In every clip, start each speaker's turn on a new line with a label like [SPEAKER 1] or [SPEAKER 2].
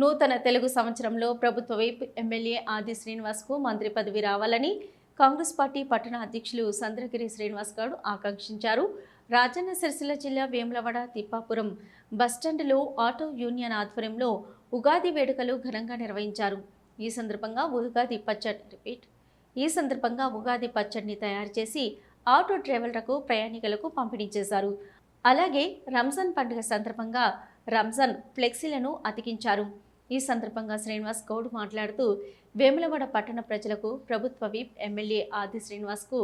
[SPEAKER 1] నూతన తెలుగు సంవత్సరంలో ప్రభుత్వ వైపు ఎమ్మెల్యే ఆది శ్రీనివాస్కు మంత్రి పదవి రావాలని కాంగ్రెస్ పార్టీ పట్టణ అధ్యక్షులు సంద్రగిరి శ్రీనివాస్ గౌడ్ ఆకాంక్షించారు. రాజన్న సిరిసిల్ల జిల్లా వేములవాడ తిప్పాపురం బస్టాండ్లో ఆటో యూనియన్ ఆధ్వర్యంలో ఉగాది వేడుకలు ఘనంగా నిర్వహించారు. ఈ సందర్భంగా ఉగాది పచ్చడి రిపీట్ ఈ సందర్భంగా ఉగాది పచ్చడిని తయారు చేసి ఆటో డ్రైవర్లకు ప్రయాణికులకు పంపిణీ చేశారు. అలాగే రంజాన్ పండుగ సందర్భంగా రంజాన్ ఫ్లెక్సీలను అతికించారు. ఈ సందర్భంగా శ్రీనివాస్ గౌడ్ మాట్లాడుతూ వేములవాడ పట్టణ ప్రజలకు ప్రభుత్వ విప్ ఎమ్మెల్యే ఆది శ్రీనివాస్కు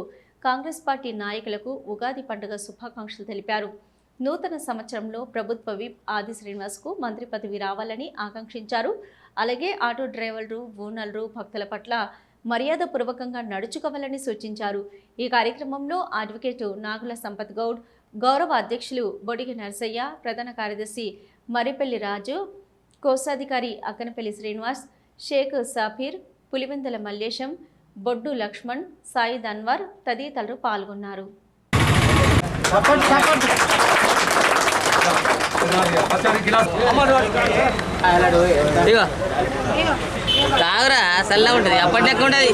[SPEAKER 1] కాంగ్రెస్ పార్టీ నాయకులకు ఉగాది పండుగ శుభాకాంక్షలు తెలిపారు. నూతన సంవత్సరంలో ప్రభుత్వ విప్ ఆది శ్రీనివాస్కు మంత్రి పదవి రావాలని ఆకాంక్షించారు. అలాగే ఆటో డ్రైవర్లు ఓనర్లు భక్తుల పట్ల మర్యాదపూర్వకంగా నడుచుకోవాలని సూచించారు. ఈ కార్యక్రమంలో అడ్వకేటు నాగుల సంపత్ గౌడ్ గౌరవ అధ్యక్షులు బొడిగి నరసయ్య ప్రధాన కార్యదర్శి మరిపల్లి రాజు కోశాధికారి అక్కనపల్లి శ్రీనివాస్ షేక్ సాఫీర్ పులివెందల మల్లేశం బొడ్డు లక్ష్మణ్ సాయిద్ అన్వర్ తదితరులు పాల్గొన్నారు.
[SPEAKER 2] తాగురా చల్లగా ఉంటుంది. అప్పటి లెక్క ఉంటుంది.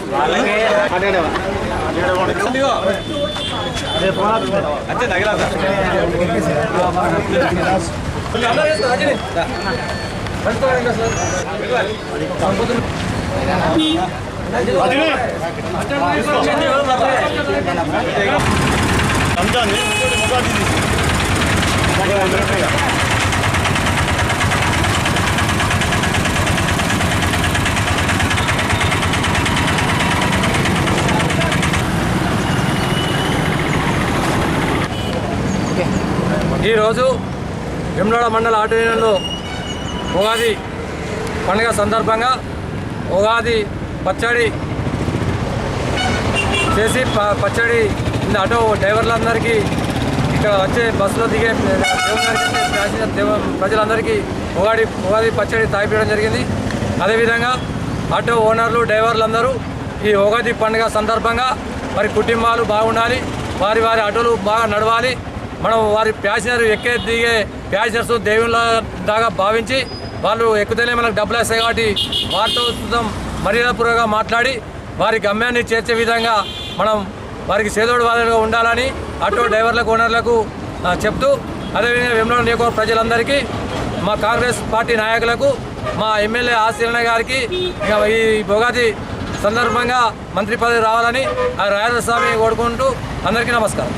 [SPEAKER 3] రంజాన్ ఉగాది
[SPEAKER 4] ఈరోజు వెమ్లాడ మండల ఆటో యూనియన్లో ఉగాది పండుగ సందర్భంగా ఉగాది పచ్చడి చేసి ప- పచ్చడి ఆటో డ్రైవర్లందరికీ ఇక్కడ వచ్చే బస్సులో దిగే ప్యాసింజర్ ప్రజలందరికీ ఉగాది ఉగాది పచ్చడి తాగిపించడం జరిగింది. అదేవిధంగా ఆటో ఓనర్లు డ్రైవర్లందరూ ఈ ఉగాది పండుగ సందర్భంగా వారి కుటుంబాలు బాగుండాలి వారి వారి ఆటోలు బాగా నడవాలి. మనం వారి ప్యాసింజర్ ఎక్కే దిగే ప్యాసింజర్స్ దేవుళ్ళ దాకా భావించి వాళ్ళు ఎక్కుతేనే మనకు డబ్బులు వస్తాయి కాబట్టి వారితో మర్యాదపూర్వకంగా మాట్లాడి వారి గమ్యాన్ని చేర్చే విధంగా మనం వారికి సేదోడు వాళ్ళగా ఉండాలని ఆటో డ్రైవర్లకు ఓనర్లకు చెప్తూ అదేవిధంగా వెంబడి నియోజకవర్గ ప్రజలందరికీ మా కాంగ్రెస్ పార్టీ నాయకులకు మా ఎమ్మెల్యే ఆశీర్ణ గారికి ఈ ఉగాది సందర్భంగా మంత్రి పదవి రావాలని ఆ రాయలస్వామి కోరుకుంటూ అందరికీ నమస్కారం.